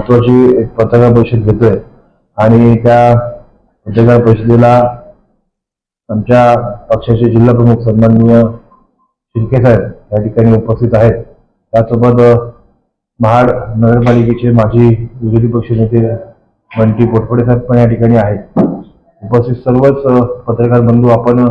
महत्वाची एक पत्रकार परिषद घेतोय. आणि त्या पत्रकार परिषदेला आमच्या पक्षाचे जिल्हा प्रमुख सन्माननीय शिर्के साहेब या ठिकाणी उपस्थित आहेत. त्यासोबत महाड नगरपालिकेचे माजी विरोधी पक्षनेते बंटी पोटफडे साहेब पण या ठिकाणी आहेत. उपस्थित सर्वच पत्रकार बंधू आपण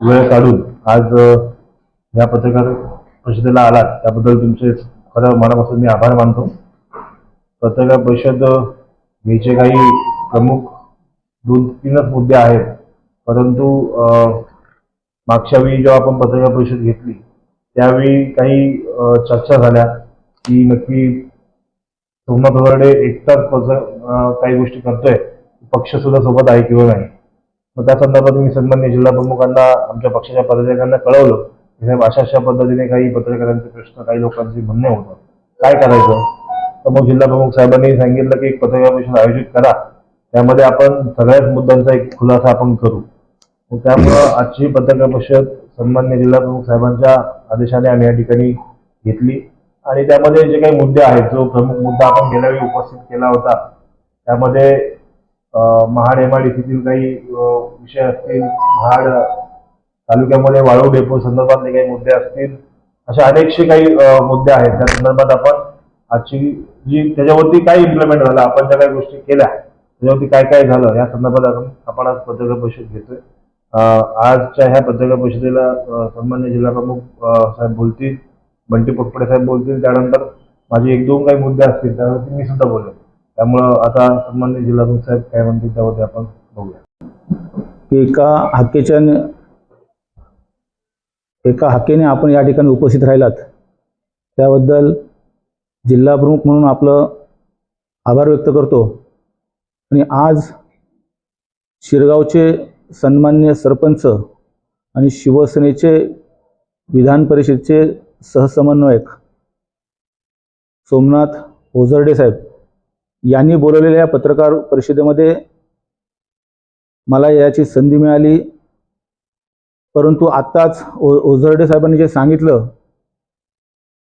वेळ काढून आज या पत्रकार परिषदेला आलात. त्याबद्दल तुमचे खरं मनापासून मी आभार मानतो. पत्रकार परिषद घ्यायचे काही प्रमुख दोन तीनच मुद्दे आहेत परंतु मागच्या वेळी जेव्हा आपण पत्रकार परिषद घेतली त्यावेळी काही चर्चा झाल्या की नक्की सोमनाथ वरडे एकटाच काही गोष्टी करतोय पक्ष सुद्धा सोबत आहे किंवा नाही. मग त्या संदर्भात मी सन्मान्य जिल्हा प्रमुखांना आमच्या पक्षाच्या पदाधिकाऱ्यांना कळवलं की साहेब अशा अशा पद्धतीने काही पत्रकारांचे प्रश्न काही लोकांचे म्हणणे होतात. काय करायचं? तर मग जिल्हा प्रमुख साहेबांनी सांगितलं की एक पत्रकार परिषद आयोजित करा. त्यामध्ये आपण सगळ्याच मुद्द्यांचा एक खुलासा आपण करू. त्यामुळं आजची पत्रकार परिषद सन्मान्य जिल्हा प्रमुख साहेबांच्या आदेशाने आम्ही या ठिकाणी घेतली. आणि त्यामध्ये जे काही मुद्दे आहेत जो प्रमुख मुद्दा आपण गेल्या वेळी उपस्थित केला होता त्यामध्ये महाड एम काही विषय असतील महाड तालुक्यामध्ये वाळू डेपो संदर्भातले काही मुद्दे असतील अशा अनेकशे काही मुद्दे आहेत. त्या संदर्भात आपण आजची जी त्याच्यावरती काय इम्प्लिमेंट झालं आपण ज्या काही गोष्टी केल्या त्याच्यावरती काय काय झालं या संदर्भात आपण आपण आज पत्रकार परिषद घेतोय. आजच्या ह्या पत्रकार परिषदेला अं, सन्मान्य जिल्हा प्रमुख साहेब बोलतील बंटी पोटपडे साहेब बोलतील त्यानंतर माझे एक दोन काही मुद्दे असतील त्यावरती मी सुद्धा बोलेन. त्यामुळं आता सन्मान्य जिल्हा प्रमुख साहेब काय म्हणतील त्यावरती आपण बघूया. की एका हक्केच्या एका हक्केने आपण या ठिकाणी उपस्थित राहिलात. त्याबद्दल जिल्हा प्रमुख म्हणून आपलं आभार व्यक्त करतो. आणि आज शिरगावचे सन्मान्य सरपंच आणि शिवसेनेचे विधान परिषदेचे सहसमन्वयक सोमनाथ ओझरडे साहेब यांनी बोलवलेल्या पत्रकार परिषदेमध्ये मला याची संधी मिळाली. परंतु आत्ताच ओ ओझरडे साहेबांनी जे सांगितलं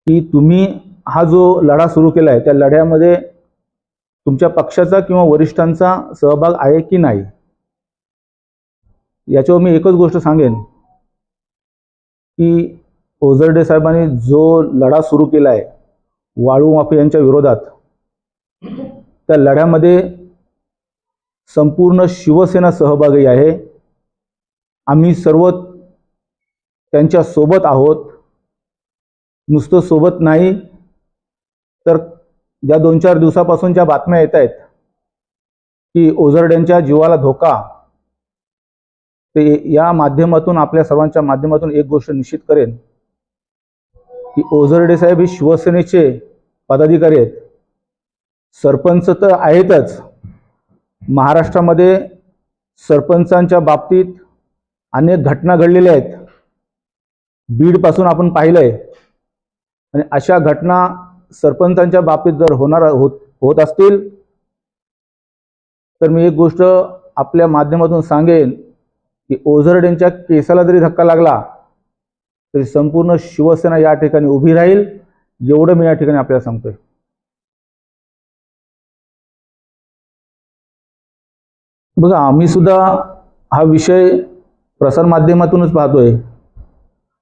की तुम्ही हा जो लढा सुरू केला आहे त्या लढ्यामध्ये तुमच्या पक्षाचा किंवा वरिष्ठांचा सहभाग आहे की नाही? याच्यावर मी एकच गोष्ट सांगेन की ओझरडे साहेबांनी जो लढा सुरू केला आहे वाळू माफियांच्या विरोधात त्या लढ्यामध्ये संपूर्ण शिवसेना सहभागी आहे. आम्ही सर्व त्यांच्यासोबत आहोत. नुसतं सोबत नाही तर ज्या दोन चार दिवसापासून ज्या बातम्या येत आहेत की ओझरड्यांच्या जीवाला धोका ते या माध्यमातून आपल्या सर्वांच्या माध्यमातून एक गोष्ट निश्चित करेन की ओझरडे साहेब हे शिवसेनेचे पदाधिकारी आहेत. सरपंच तर आहेतच. महाराष्ट्रामध्ये सरपंचांच्या बाबतीत अनेक घटना घडलेल्या आहेत. बीडपासून आपण पाहिलंय. आणि अशा घटना सरपंचांच्या बाबतीत जर होणार होत होत असतील तर मी एक गोष्ट आपल्या माध्यमातून सांगेन की ओझरडेंच्या केसाला जरी धक्का लागला तरी संपूर्ण शिवसेना या ठिकाणी उभी राहील एवढं मी या ठिकाणी आपल्याला सांगतोय. बघा आम्ही सुद्धा हा विषय प्रसारमाध्यमातूनच पाहतोय.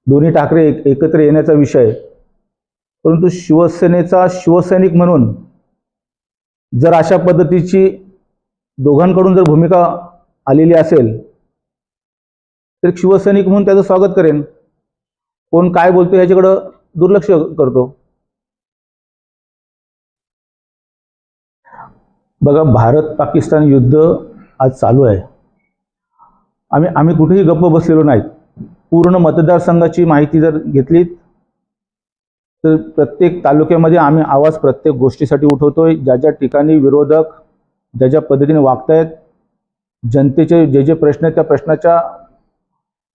दोन्ही ठाकरे एक एकत्र येण्याचा विषय. परंतु शिवसेनेचा शिवसैनिक म्हणून जर अशा पद्धतीची दोघांकडून जर भूमिका आलेली असेल तर शिवसैनिक म्हणून त्याचं स्वागत करेन. कोण काय बोलतो याच्याकडं दुर्लक्ष करतो. बघा भारत पाकिस्तान युद्ध आज चालू आहे. आम्ही आम्ही कुठेही गप्प बसलेलो नाहीत. पूर्ण मतदारसंघाची माहिती जर घेतलीत तर प्रत्येक तालुक्यामध्ये आम्ही आवाज प्रत्येक गोष्टीसाठी उठवतोय. ज्या ज्या ठिकाणी विरोधक ज्या ज्या पद्धतीने वागतायत जनतेचे जे जे प्रश्न आहेत त्या प्रश्नाच्या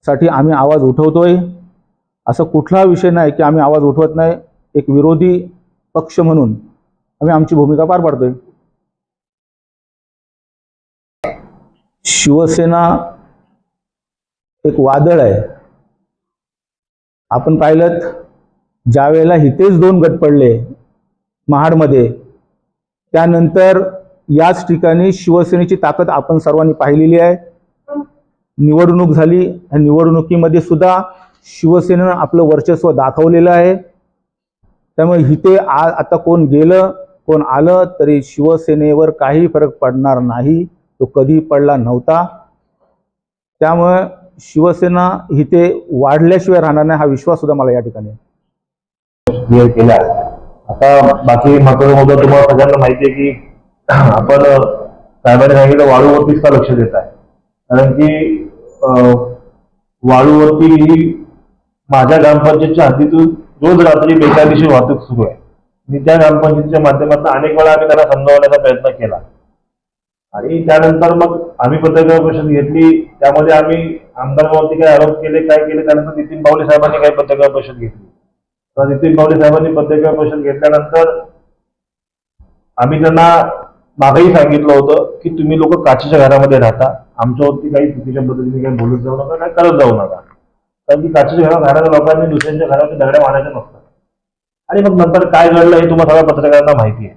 साठी आम्ही आवाज उठवतोय. असं कुठला विषय नाही की आम्ही आवाज उठवत नाही. एक विरोधी पक्ष म्हणून आम्ही आमची भूमिका पार पाडतोय. शिवसेना एक वादळ आहे. आपण पाहिलं ज्या वेळेला हितेच दोन गट पडले महाडमध्ये त्यानंतर याच ठिकाणी शिवसेनेची ताकद आपण सर्वांनी पाहिलेली आहे. निवडणूक झाली. या निवडणुकीमध्ये सुद्धा शिवसेनेनं आपलं वर्चस्व दाखवलेलं आहे. त्यामुळे इथे आ आता कोण गेलं कोण आलं तरी शिवसेनेवर काही फरक पडणार नाही. तो कधी पडला नव्हता. त्यामुळे शिवसेना इथे वाढल्याशिवाय राहणार नाही हा विश्वास सुद्धा मला या ठिकाणी आहे. क्लिअर केल्या. आता बाकी महत्त्वाचा मुद्दा तुम्हाला सगळ्यांना माहिती आहे की आपण साहेबांनी सांगितलं वाळूवरतीच का लक्ष देत आहे. कारण की अं, वाळूवरती ही माझ्या ग्रामपंचायतच्या हद्दीतून रोज रात्री बेकायदेशीर वाहतूक सुरू आहे. मी त्या ग्रामपंचायतीच्या माध्यमातून अनेक वेळा आम्ही त्यांना समजावण्याचा प्रयत्न केला. आणि त्यानंतर मग आम्ही पत्रकार परिषद घेतली. त्यामध्ये आम्ही आमदारांवरती काही आरोप केले काय केले त्यानंतर नितीन बावले साहेबांनी काही पत्रकार परिषद घेतली. नितीन बावले साहेबांनी पत्रकार परिषद घेतल्यानंतर आम्ही त्यांना मागेही सांगितलं होतं की तुम्ही लोक काचेच्या घरामध्ये राहता. आमच्यावरती काही चुकीच्या पद्धतीने काही बोलत जाऊ नका काही करत जाऊ नका. कारण की काचेच्या घरात घराच्या लोकांनी दुसऱ्यांच्या घरामध्ये दगड्या मारायच्या नसतात. आणि मग नंतर काय घडलं हे तुम्हाला सगळ्या पत्रकारांना माहिती आहे.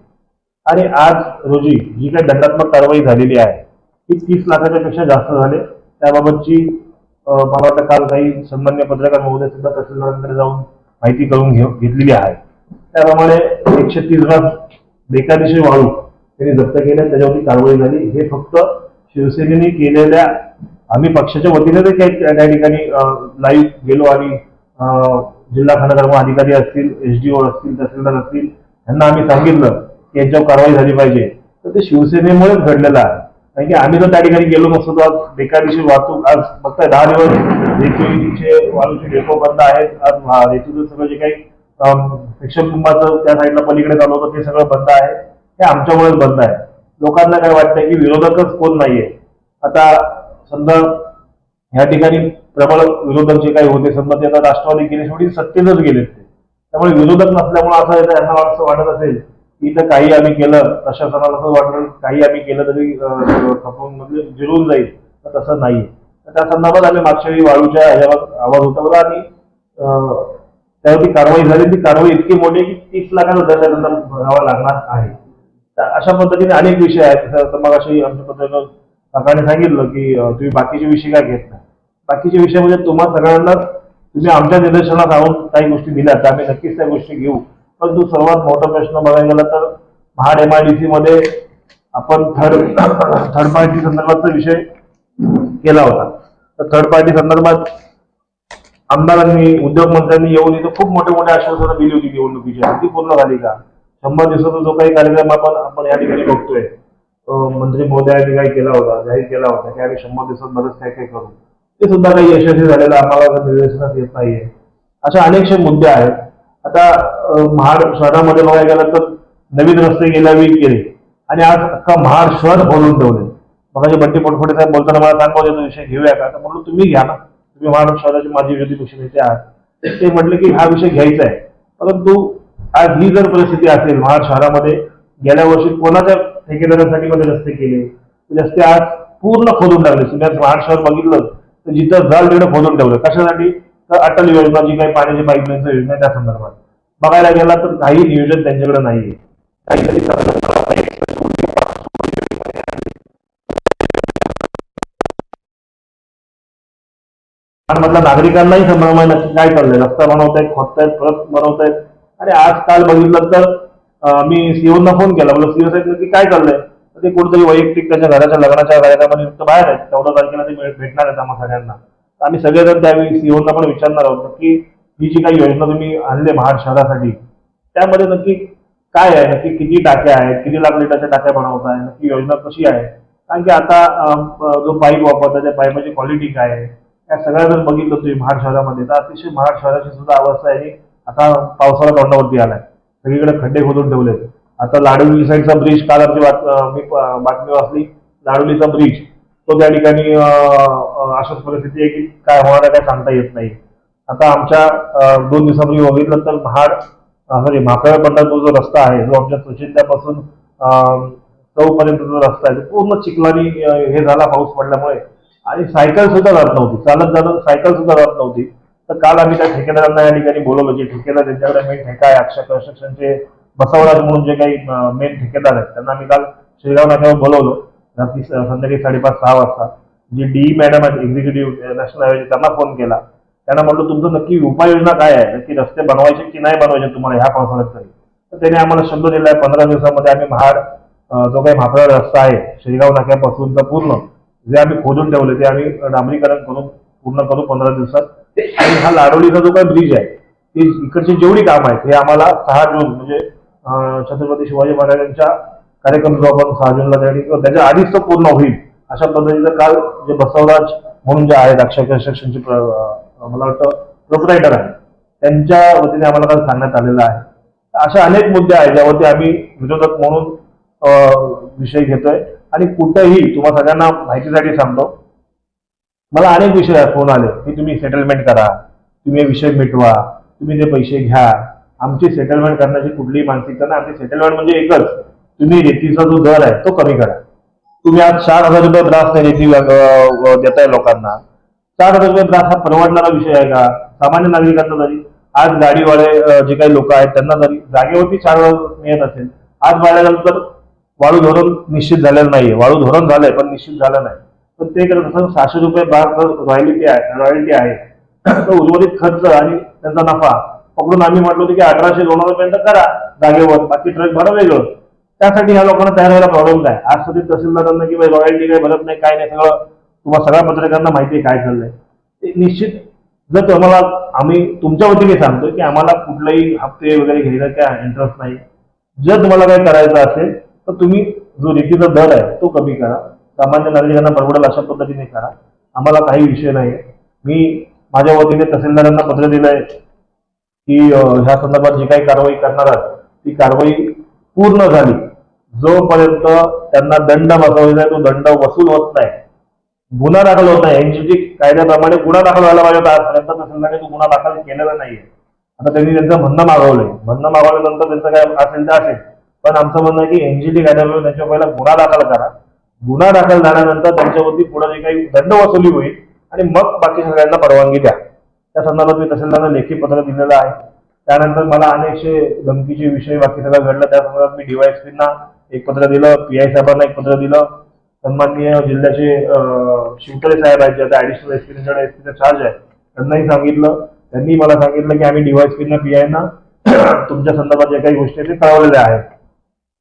आणि आज रोजी जी काही दंडात्मक कारवाई झालेली आहे ती तीस लाखाच्या पेक्षा जास्त झाले. त्याबाबतची मला वाटतं काल काही सन्मान्य पत्रकार महोदय सुद्धा तहसीलदारांकडे जाऊन माहिती करून घेऊ घेतलेली आहे. त्याप्रमाणे एकशे तीस ग्राम बेकायदेशीर वाळू त्यांनी जप्त केल्या त्याच्यावरती कारवाई झाली. हे फक्त शिवसेनेने केलेल्या आम्ही पक्षाच्या वतीने ते काही त्या ठिकाणी लाईव्ह गेलो आणि जिल्हा खंडकर्म अधिकारी असतील एसडीओ असतील तहसीलदार असतील यांना आम्ही सांगितलं की यांच्यावर कारवाई झाली पाहिजे. तर ते शिवसेनेमुळेच घडलेलं आहे. कारण की आम्ही जर त्या ठिकाणी गेलो नसतो तर आज बेकायदेशीर वाहतूक आज फक्त दहा दिवस रेतीचे वाळूचे डेपो बंद आहेत आज वा- रेतीचं सगळं जे काही शिक्षण कुंभाचं त्या साईडला पलीकडे चालू होतं ते सगळं बंद आहे. हे आमच्यामुळेच बंद आहे. लोकांना काय वाटतंय की विरोधकच कोण नाहीये? आता समजा या ठिकाणी प्रबळ विरोधक जे काही होते समजा ते आता राष्ट्रवादी गेले शेवटी सत्तेतच गेले ते. त्यामुळे विरोधक नसल्यामुळे असं यांना असं वाटत असेल इथं काही आम्ही केलं प्रशासनाला असं वाटलं काही आम्ही केलं तरी अं, म्हणजे जिरून जाईल. तर तसं नाही. तर त्या संदर्भात आम्ही मागच्या वेळी वाळूच्या ह्याच्यावर आवाज उतरला आणि त्यावरती कारवाई झाली. ती कारवाई इतकी मोठी की तीस लाखाचा दंड त्यांना भरावा लागणार आहे. तर अशा पद्धतीने अनेक विषय आहेत. जसं मग अशी आमच्या पत्रकार काकाने सांगितलं की तुम्ही बाकीचे विषय काय घेत नाही? बाकीचे विषय म्हणजे तुम्हा सगळ्यांना तुम्ही आमच्या निदर्शनात आणून काही गोष्टी दिल्या. तर आम्ही नक्कीच त्या गोष्टी घेऊ. परंतु सर्वात मोठा प्रश्न बघायला गेला तर Mahad M I D C मध्ये आपण थर्ड थर्ड पार्टी संदर्भातचा विषय केला होता. तर थर्ड पार्टी संदर्भात आमदारांनी उद्योग मंत्र्यांनी येऊन इथं खूप मोठे मोठे आश्वासनं दिली होती निवडणुकीची. ती पूर्ण झाली का? शंभर दिवसाचा जो काही कार्यक्रम आपण आपण या ठिकाणी बघतोय मंत्री महोदयांनी काही केला होता जाहीर केला होता की आम्ही शंभर दिवसात बरंच काय काय करू. ते सुद्धा काही यशस्वी झालेलं आम्हाला निर्देशनात येत नाहीये. अशा अनेकशे मुद्दे आहेत. आता महाड शहरामध्ये बघायला गेलं तर नवीन रस्ते गेल्या वेळी गेले आणि आज अख्खा महाड शहर बोलून ठेवले. मगाशी बंटी पोटफोटे साहेब बोलताना मला सांगतो तो विषय घेऊया का? तर म्हणलं तुम्ही घ्या ना. तुम्ही महाड शहराचे माजी विरोधी पक्षनेते आहात. ते म्हटले की हा विषय घ्यायचा आहे. परंतु आज ही जर परिस्थिती असेल महाड शहरामध्ये गेल्या वर्षी कोणाच्या ठेकेदारांसाठी मध्ये रस्ते केले? रस्ते आज पूर्ण खोदून टाकले तुम्ही आज महाड शहर बघितलं तर जिथं जाल तिकडे खोदून ठेवलं. कशासाठी? तर अटल योजना जी काही पाण्याची पाईपलाईनची योजना आहे त्या संदर्भात. बघायला गेला तर काही नियोजन त्यांच्याकडे नाहीये. काहीतरी मधल्या नागरिकांनाही संभ्रम आहे नक्की काय चाललंय रस्ता बनवतायत खोदतायत परत बनवतायत. आणि आज काल बघितलं तर मी सीओना फोन केला. म्हणलं सीओ साहेब नक्की काय चाललंय तर ते कुठेतरी वैयक्तिक त्याच्या घराच्या लग्नाच्या कार्यक्रमानिमित्त बाहेर आहेत. चौदा तारखेला ते भेटणार आहेत आम्हा सगळ्यांना. आम्ही सगळेजण त्यावेळी सीओना पण विचारणार आहोत की ही जी काही योजना तुम्ही आणले महाड शहरासाठी त्यामध्ये नक्की काय आहे? नक्की किती टाक्या आहेत? किती लाख लिटरच्या टाक्या बनवत आहे? नक्की योजना कशी आहे? कारण की आता जो पाईप वापरता त्या पाईपाची क्वालिटी काय आहे? या सगळ्या जर बघितलं तुम्ही महाड शहरामध्ये तर अतिशय महाड शहराची सुद्धा अवस्था आहे. आता पावसाळा तोंडावरती आलाय. सगळीकडे खड्डे खोदून ठेवले आता लाडोली साईडचा ब्रिज काल आमची बात- मी बातमी वाचली. लाडोलीचा ब्रिज तो त्या ठिकाणी अशाच परिस्थिती आहे की काय होणार आहे काय सांगता येत नाही. आता आमच्या दोन दिवसापूर्वी बघितलं तर महाड सॉरी म्हाकळ पंढरपूर जो रस्ता आहे जो आमच्या सुशिंद्यापासून चौपर्यंत जो रस्ता आहे तो पूर्ण चिखलानी हे झाला पाऊस पडल्यामुळे. आणि सायकल सुद्धा जात नव्हती चालत जाणं सायकल सुद्धा जात नव्हती. तर काल आम्ही त्या ठेकेदारांना या ठिकाणी बोलवलं जे ठेकेदार त्यांच्याकडे मेन ठेका आहे अक्षय कन्स्ट्रक्शनचे बसवराज म्हणून जे काही मेन ठेकेदार आहेत त्यांना आम्ही काल श्रीराव नाक्यावर बोलवलो रात्री स- संध्याकाळी साडेपाच सहा वाजता. जी डी मॅडम आहेत एक्झिक्युटिव्ह नॅशनल हायवे त्यांना फोन केला. त्यांना म्हटलं तुमचं नक्की उपाययोजना काय आहे? नक्की रस्ते बनवायचे की नाही बनवायचे तुम्हाला ह्या पावसाळ्यात तरी? तर त्याने आम्हाला शब्द दिला आहे. पंधरा दिवसामध्ये आम्ही महाड जो काही म्हापळा रस्ता आहे शेगाव नाक्यापासूनचा पूर्ण जे आम्ही खोदून ठेवले ते आम्ही डांबरीकरण करून पूर्ण करू पंधरा दिवसात. आणि हा लाडोलीचा जो काही ब्रिज आहे ती इकडची जेवढी काम आहेत हे आम्हाला सहा जून म्हणजे छत्रपती शिवाजी महाराजांच्या कार्यक्रम जो आपण सहा जूनला त्या त्याच्या आधीच तो पूर्ण होईल अशा पद्धतीचं काल जे बसवराज म्हणून जे आहेत अक्षय कन्स्ट्रक्शनचे प्र- मला वाटतं प्रोपरायटर आहे. त्यांच्या वतीने आम्हाला काल सांगण्यात आलेलं आहे. अशा अनेक मुद्दे आहेत ज्यावरती आम्ही विरोधक म्हणून विषय घेतोय. आणि कुठेही तुम्हाला सगळ्यांना माहितीसाठी सांगतो. मला अनेक विषय फोन आले. की तुम्ही सेटलमेंट करा. तुम्ही हे विषय मिटवा. तुम्ही ते पैसे घ्या. आमची सेटलमेंट करण्याची कुठलीही मानसिकता नाही. आमची सेटलमेंट म्हणजे एकच. तुम्ही रेतीचा जो दर आहे तो कमी करा. तुम्ही आज चार हजार रुपये त्रास नाही रेती देताय लोकांना. चार हजार रुपये हा परवडणारा विषय आहे का? सामान्य नागरिकांना जरी आज गाडीवाले जे काही लोक आहेत त्यांना जरी जागेवरती चार मिळत असेल आज पाहिल्यानंतर वाळू धोरण निश्चित झालेलं नाहीये. वाळू धोरण झालंय पण निश्चित झालं नाही. तर ते करत असं सहाशे रुपये ब्रास रॉयल्टी आहे रॉयल्टी आहे. तर उर्वरित खर्च आणि त्यांचा नफा. पकडून आम्ही म्हटलं होतं की अठराशे दोन पर्यंत करा जागेवर. बाकी ट्रक भाडं वेगळं. त्यासाठी ह्या लोकांना तयार व्हायला प्रॉब्लेम काय? आज सध्या तहसीलदारांना की रॉयल्टी काही भरत नाही काय नाही सगळं तुम्हाला सगळ्या पत्रकारांना माहिती आहे काय चाललंय. ते निश्चित जर तुम्हाला आम्ही तुमच्या वतीने सांगतो की आम्हाला कुठलेही हप्ते वगैरे घ्यायला काय इंटरेस्ट नाही. जर तुम्हाला काही करायचं असेल तर तुम्ही जो रेतीचा दर आहे तो कमी करा. सामान्य नागरिकांना परवडेल अशा पद्धतीने करा. आम्हाला काही विषय नाही मी माझ्या वतीने तहसीलदारांना पत्र दिलंय की ह्या संदर्भात जी काही कारवाई करणार आहात ती कारवाई पूर्ण झाली. जोपर्यंत त्यांना दंड बसवलेला आहे तो दंड वसूल होत नाही. गुन्हा दाखल होत नाही एनजीटी कायद्याप्रमाणे गुन्हा दाखल व्हायला पाहिजे होता आजपर्यंत तहसीलदाराने तो गुन्हा दाखल केलेला नाहीये. आता त्यांनी त्यांचं म्हणणं मागवलंय. म्हणणं मागवल्यानंतर त्यांचं काय असेल तर असेल. पण आमचं म्हणणं आहे की एनजीटी कायद्याप्रमाणे त्यांच्या पहिला गुन्हा दाखल करा. गुन्हा दाखल झाल्यानंतर त्यांच्यावरती पुढे जे काही दंड वसुली होईल आणि मग बाकी सगळ्यांना परवानगी द्या. त्या संदर्भात मी तहसीलदारांना लेखी पत्र दिलेलं आहे. त्यानंतर मला अनेकशे धमकीचे विषय बाकी सगळं घडलं. त्या संदर्भात मी डीवायएसपींना एक पत्र दिलं पी आय साहेबांना एक पत्र दिलं. सन्माननीय जिल्ह्याचे अं, शिवतळे साहेब आहेत जे आता ऍडिशनल एसपी एसपीचा चार्ज आहे त्यांनाही सांगितलं. त्यांनी मला सांगितलं की आम्ही डीवायएसपींना पी आयना तुमच्या संदर्भात जे काही गोष्टी आहेत ते कळवलेल्या आहेत.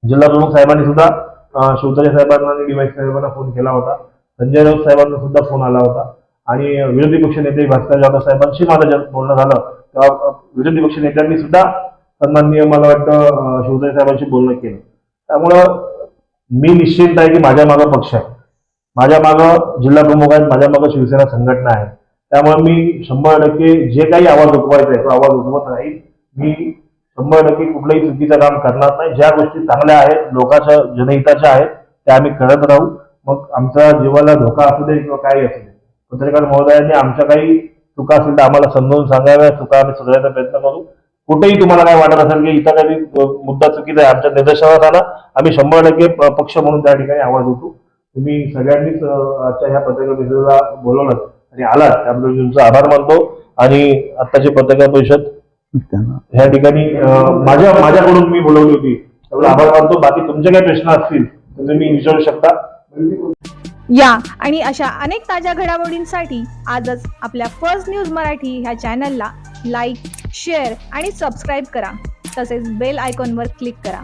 जिल्हा प्रमुख साहेबांनी सुद्धा अं, शिवतरे साहेबांना आणि डीवाय साहेबांना फोन केला होता. संजय राऊत साहेबांना सुद्धा फोन आला होता. आणि विरोधी पक्ष नेते भास्कर जाधव साहेबांशी माझं जे बोलणं झालं तेव्हा विरोधी पक्ष नेत्यांनी सुद्धा सन्माननीय मला वाटतं अं, शिवतरे साहेबांशी बोलणं केलं. त्यामुळं मी निश्चित आहे की माझ्या मागं पक्ष आहे. माझ्या मागं जिल्हा प्रमुख आहेत माझ्या मागं शिवसेना संघटना आहे. त्यामुळे मी शंभर टक्के जे काही आवाज उठवायचा आहे तो आवाज उठवत राहील मी शंभर टक्के कुठलंही चुकीचं काम करणार नाही. ज्या गोष्टी चांगल्या आहेत लोकांच्या जनहिताच्या आहेत त्या आम्ही करत राहू. मग आमचा जीवाला धोका असू दे किंवा काही असू दे. पत्रकार महोदयांनी आमच्या काही चुका असेल तर आम्हाला समजावून सांगाव्या चुका आम्ही सुधारायचा प्रयत्न करू. कुठेही तुम्हाला काय वाटत असेल की इथं काही मुद्दा चुकीचा आहे आमच्या निदर्शनात आला आम्ही शंभर टक्के पक्ष म्हणून त्या ठिकाणी आवाज उठू तुम्ही सगळ्यांनीच आजच्या ह्या पत्रकार परिषदेला बोलवलं आणि आलात त्याबद्दल तुमचा आभार मानतो. आणि आत्ताची पत्रकार परिषद ह्या ठिकाणी माझ्या माझ्याकडून मी बोलवली होती. त्यामुळे आभार मानतो. बाकी तुमचे काही प्रश्न असतील तर तुम्ही विचारू शकता. या आणि अशा अनेक ताज्या घडामोडींसाठी आजच आपल्या फर्स्ट न्यूज मराठी ह्या चॅनलला लाईक शेअर आणि सबस्क्राईब करा. तसेच बेल आयकॉनवर क्लिक करा.